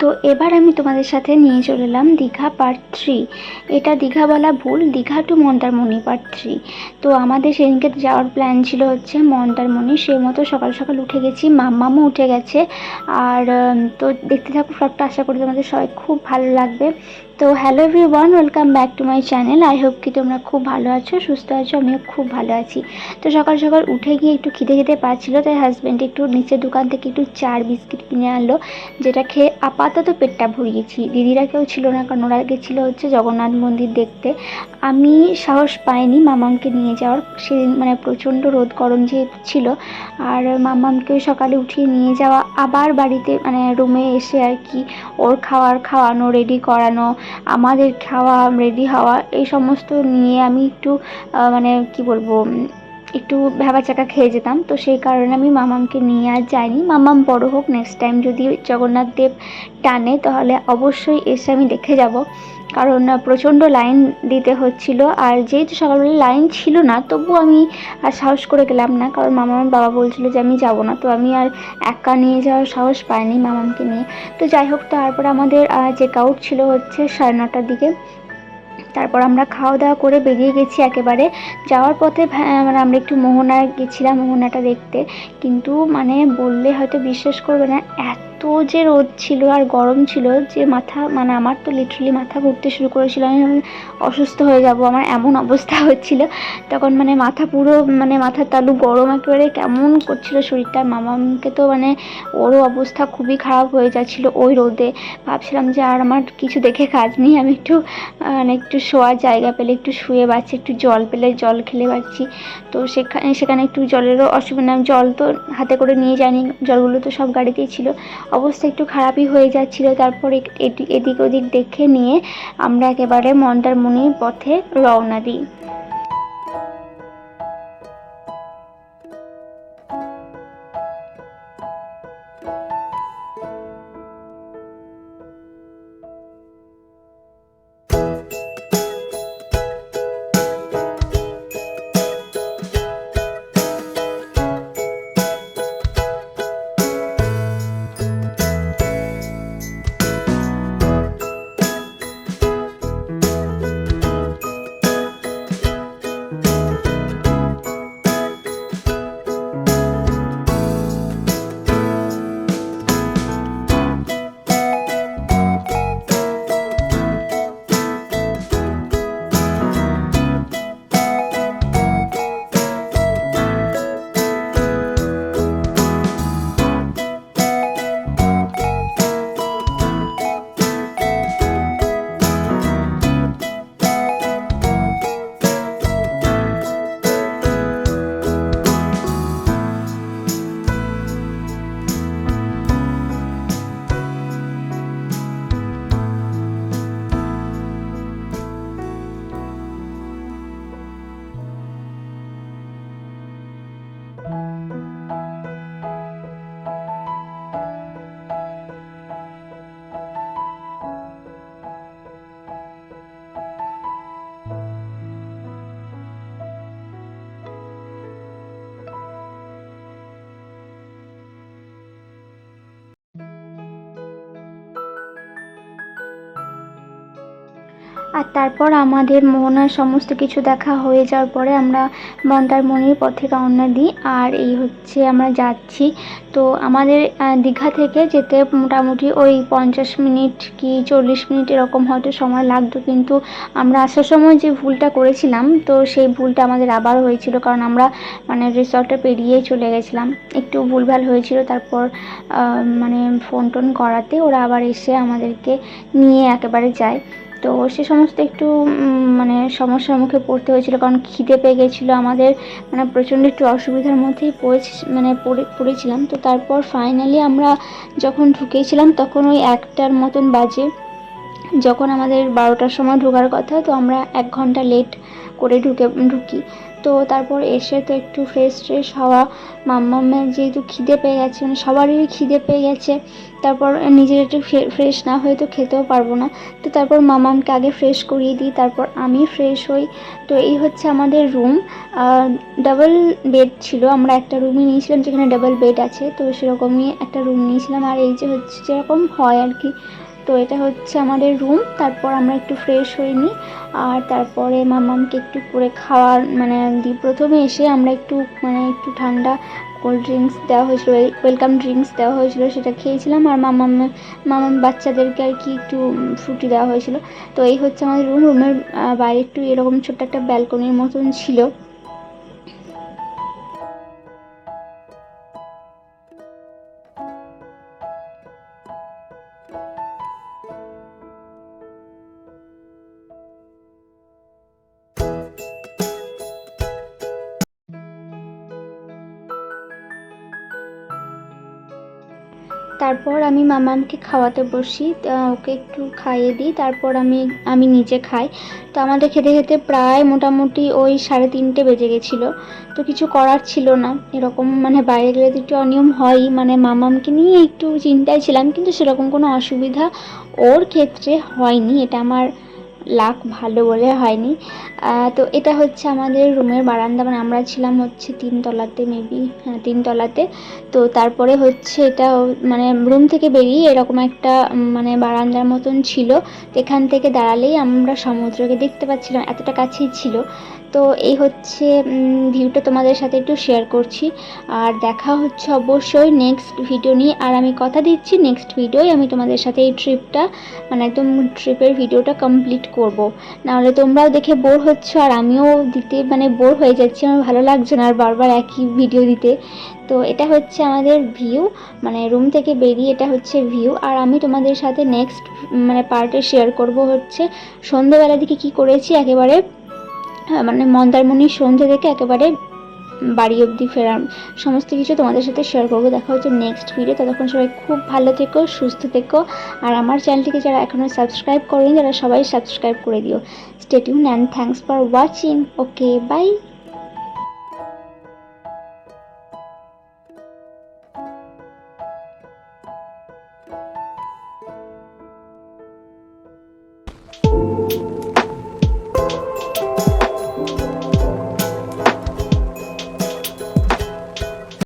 তো এবার আমি তোমাদের সাথে নিয়ে চলে এলাম দীঘা পার্ট থ্রি এটা দীঘা বলা ভুল, Digha two Mandarmani part three তো আমাদের সেদিনকে যাওয়ার প্ল্যান ছিল হচ্ছে মন্দারমণি। সে মতো সকাল সকাল উঠে গেছি, মাম্মামও উঠে গেছে। আর তো দেখতে থাকো সবটা আশা করি তোমাদের সবাই খুব ভালো লাগবে। তো hello everyone welcome back to my channel I hope কি তোমরা খুব ভালো আছো, সুস্থ আছো, আমিও খুব ভালো আছি। তো সকাল সকাল উঠে গিয়ে একটু খিদে খেতে পাচ্ছিল, তাই হাজব্যান্ড একটু নিচের দোকান থেকে একটু চার বিস্কিট কিনে আনলো, যেটা খেয়ে আপাতত পেটটা ভরিয়েছি দিদিরা কেউ ছিল না, কারণ ওরা গেছিল হচ্ছে জগন্নাথ মন্দির দেখতে। আমি সাহস পাইনি মামামকে নিয়ে যাওয়ার, সেদিন মানে প্রচণ্ড রোদ গরম যে ছিল, আর মামামকে সকালে উঠিয়ে নিয়ে যাওয়া, আবার বাড়িতে মানে রুমে এসে আর কি ওর খাওয়ার, খাওয়ানো রেডি করানো আমাদের খাওয়া রেডি হওয়া, এই সমস্ত নিয়ে আমি একটু মানে কি বলব একটু ভেবাচাকা খেয়ে যেতাম। তো সেই কারণে আমি মামামকে নিয়ে আর যাইনি। মামাম বড় হোক নেক্সট টাইম যদি জগন্নাথ দেব টানে, তাহলে অবশ্যই এসে আমি দেখে যাব। কারণ প্রচণ্ড লাইন দিতে হচ্ছিল। আর যেহেতু সকালবেলা লাইন ছিল না তবু আমি আর সাহস করে গেলাম না। কারণ মামার বাবা বলছিল যে আমি যাব না। তো আমি আর একা নিয়ে যাওয়ার সাহস পাইনি মামামকে নিয়ে। তো যাই হোক, তারপর আমাদের চেক আউট ছিল হচ্ছে সাড়ে নটার দিকে। তারপর আমরা খাওয়া দাওয়া করে বেরিয়ে গেছি একেবারে। যাওয়ার পথে মানে আমরা একটু মোহনায় গেছিলাম, মোহনাটা দেখতে। কিন্তু মানে বললে হয়তো বিশ্বাস করবে না, এত যে রোদ ছিল আর গরম ছিল, যে মাথা মানে আমার তো লিটারালি মাথা ঘুরতে শুরু করেছিল, আমি অসুস্থ হয়ে যাব, আমার এমন অবস্থা হচ্ছিল, তখন মানে মাথা পুরো মানে মাথার তালু গরম একেবারে কেমন করছিল শরীরটা মামাকে তো মানে ওরও অবস্থা খুবই খারাপ হয়ে যাচ্ছিল ওই রোদে। ভাবছিলাম যে আর আমার কিছু দেখে কাজ নেই, আমি একটু মানে একটু শোয়ার জায়গা পেলে, একটু শুয়ে বাঁচছি একটু জল পেলে জল খেলে বাঁচছি তো সেখানে সেখানে একটু জলেরও অসুবিধা জল তো হাতে করে নিয়ে যাইনি, জলগুলো তো সব গাড়িতেই ছিল। অবস্থা একটু খারাপই হয়ে যাচ্ছিল। তারপর এদিক ওদিক দেখে নিয়ে আমরা একেবারে মন্দারমণির পথে রওনা দিই। আর তারপর আমাদের মোহনার সমস্ত কিছু দেখা হয়ে যাওয়ার পরে আমরা মন্দারমণির পথে রওনা দিই। আর এই হচ্ছে আমরা যাচ্ছি। তো আমাদের দীঘা থেকে যেতে মোটামুটি ওই পঞ্চাশ মিনিট কি চল্লিশ মিনিট এরকম হয়তো সময় লাগতো। কিন্তু আমরা আসার সময় যে ভুলটা করেছিলাম, তো সেই ভুলটা আমাদের আবার হয়েছিল। কারণ আমরা মানে রিসর্টটা পেরিয়ে চলে গেছিলাম। একটু ভুলভাল হয়েছিল। তারপর মানে ফোন টোন করাতে ওরা আবার এসে আমাদেরকে নিয়ে একেবারে যায়। তো সে সমস্ত একটু মানে সমস্যার মুখে পড়তে হয়েছিল, কারণ খিদে পেয়ে গেছিল আমাদের মানে প্রচণ্ড একটু অসুবিধার মধ্যেই পড়েছি মানে পড়ে, পড়েছিলাম। তো তারপর ফাইনালি আমরা যখন ঢুকেছিলাম, তখন ওই একটার মতন বাজে। যখন আমাদের বারোটার সময় ঢোকার কথা, তো আমরা এক ঘণ্টা লেট করে ঢুকে, ঢুকি। তো তারপর এসে তো একটু ফ্রেশ ট্রেশ হওয়া, মাম্মামের যেহেতু খিদে পেয়ে গেছে মানে সবারই খিদে পেয়ে গেছে, তারপর নিজের একটু ফ্রেশ না হয়ে তো খেতেও পারব না। তো তারপর মামামকে আগে ফ্রেশ করিয়ে দিই, তারপর আমি ফ্রেশ হই। তো এই হচ্ছে আমাদের রুম ডাবল বেড ছিল, আমরা একটা রুমই নিয়েছিলাম, যেখানে ডাবল বেড আছে। তো সেরকমই একটা রুম নিয়েছিলাম। আর এই যে হচ্ছে, যেরকম হয় আর কি। তো এটা হচ্ছে আমাদের রুম তারপর আমরা একটু ফ্রেশ হয়ে নিই। আর তারপরে মামামকে একটু করে খাওয়ার মানে দিই প্রথমে এসে আমরা একটু মানে একটু ঠান্ডা কোল্ড ড্রিঙ্কস দেওয়া হয়েছিল ওয়েলকাম ড্রিঙ্কস দেওয়া হয়েছিল, সেটা খেয়েছিলাম। আর মামাম মামাম বাচ্চাদেরকে আর কি একটু ফ্রুটি দেওয়া হয়েছিল। তো এই হচ্ছে আমাদের রুম রুমের বাইরে একটু এরকম ছোট্ট একটা ব্যালকনির মতন ছিল। তারপর আমি মামামকে খাওয়াতে বসি ওকে একটু খাইয়ে দিই, তারপর আমি আমি নিজে খাই। তো আমাদের খেতে খেতে প্রায় মোটামুটি ওই সাড়ে তিনটে বেজে গেছিল। তো কিছু করার ছিল না। এরকম মানে বাইরে গেলে একটু অনিয়ম হয়ই। মানে মামামকে নিয়ে একটু চিন্তায় ছিলাম, কিন্তু সেরকম কোনো অসুবিধা ওর ক্ষেত্রে হয়নি। এটা আমার লাক ভালো বলে হয়নি। তো এটা হচ্ছে আমাদের রুমের বারান্দা। মানে আমরা ছিলাম হচ্ছে তিনতলাতে মেবি হ্যাঁ তিনতলাতে তো তারপরে হচ্ছে এটা মানে রুম থেকে বেরিয়ে এরকম একটা মানে বারান্দার মতন ছিল। এখান থেকে দাঁড়ালেই আমরা সমুদ্রকে দেখতে পাচ্ছিলাম। এতটা কাছেই ছিল। তো এই হচ্ছে ভিউটা তোমাদের সাথে একটু শেয়ার করছি। আর দেখা হচ্ছে অবশ্যই নেক্সট ভিডিও নিয়ে। আর আমি কথা দিচ্ছি নেক্সট ভিডিওই আমি তোমাদের সাথে এই ট্রিপটা মানে একদম ট্রিপের ভিডিওটা কমপ্লিট করব। নাহলে তোমরাও দেখে বোর হচ্ছ, আর আমিও দিতে মানে বোর হয়ে যাচ্ছি। আমার ভালো লাগছে না আর বারবার একই ভিডিও দিতে। তো এটা হচ্ছে আমাদের ভিউ মানে রুম থেকে বেরিয়ে এটা হচ্ছে ভিউ আর আমি তোমাদের সাথে নেক্সট মানে পার্টে শেয়ার করব হচ্ছে সন্ধ্যেবেলা দিকে কি করেছি, একেবারে মানে মন্দারমণির সন্ধ্যে থেকে একেবারে বাড়ি অবধি ফেরার সমস্ত কিছু তোমাদের সাথে শেয়ার করব। দেখা হচ্ছে নেক্সট ভিডিও ততক্ষণ সবাই খুব ভালো থেকো, সুস্থ থেকো। আর আমার চ্যানেলটিকে যারা এখনও সাবস্ক্রাইব করেনি, তারা সবাই সাবস্ক্রাইব করে দিও। Stay tuned and thanks for watching okay bye